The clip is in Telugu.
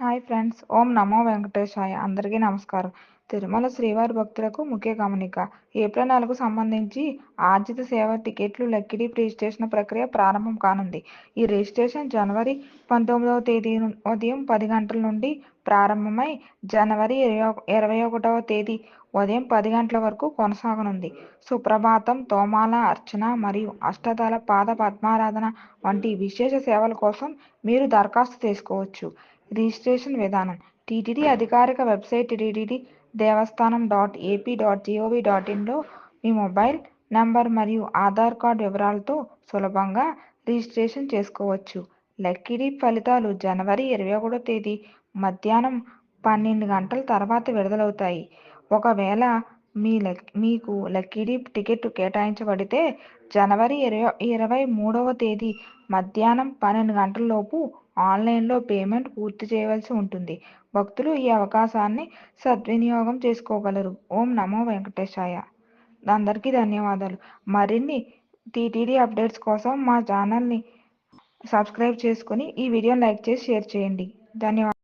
హాయ్ ఫ్రెండ్స్ ఓం నమో వెంకటేశాయ. అందరికీ నమస్కారం. తిరుమల శ్రీవారి భక్తులకు ముఖ్య గమనిక ఏప్రిల్ నెలకు సంబంధించి ఆర్జిత సేవ టికెట్లు లక్కిడి రిజిస్ట్రేషన్ ప్రక్రియ ప్రారంభం కానుంది. ఈ రిజిస్ట్రేషన్ జనవరి పంతొమ్మిదవ తేదీ ఉదయం పది గంటల నుండి ప్రారంభమై జనవరి ఇరవై ఒకటవ తేదీ ఉదయం పది గంటల వరకు కొనసాగనుంది. సుప్రభాతం తోమాల అర్చన మరియు అష్టదళ పాద పద్మారాధన వంటి విశేష సేవల కోసం మీరు దరఖాస్తు చేసుకోవచ్చు. రిజిస్ట్రేషన్ విధానం. టీటీడీ అధికారిక website TTD Devasthanam dot AP dot GOV dot ఇన్లో మీ మొబైల్ నంబర్ మరియు ఆధార్ కార్డ్ వివరాలతో సులభంగా రిజిస్ట్రేషన్ చేసుకోవచ్చు. లక్కిడీ ఫలితాలు జనవరి ఇరవై ఒకటో తేదీ మధ్యాహ్నం పన్నెండు గంటల తర్వాత విడుదలవుతాయి. ఒకవేళ మీ లక్ మీకు లక్కీడీ టికెట్ కేటాయించబడితే జనవరి ఇరవై ఇరవై మూడవ తేదీ మధ్యాహ్నం పన్నెండు గంటలలోపు ఆన్లైన్లో పేమెంట్ పూర్తి చేయవలసి ఉంటుంది. భక్తులు ఈ అవకాశాన్ని సద్వినియోగం చేసుకోగలరు. ఓం నమో వెంకటేశాయ. అందరికీ ధన్యవాదాలు. మరిన్ని టీటీడీ అప్డేట్స్ కోసం మా ఛానల్ని సబ్స్క్రైబ్ చేసుకుని ఈ వీడియోని లైక్ చేసి షేర్ చేయండి. ధన్యవాదాలు.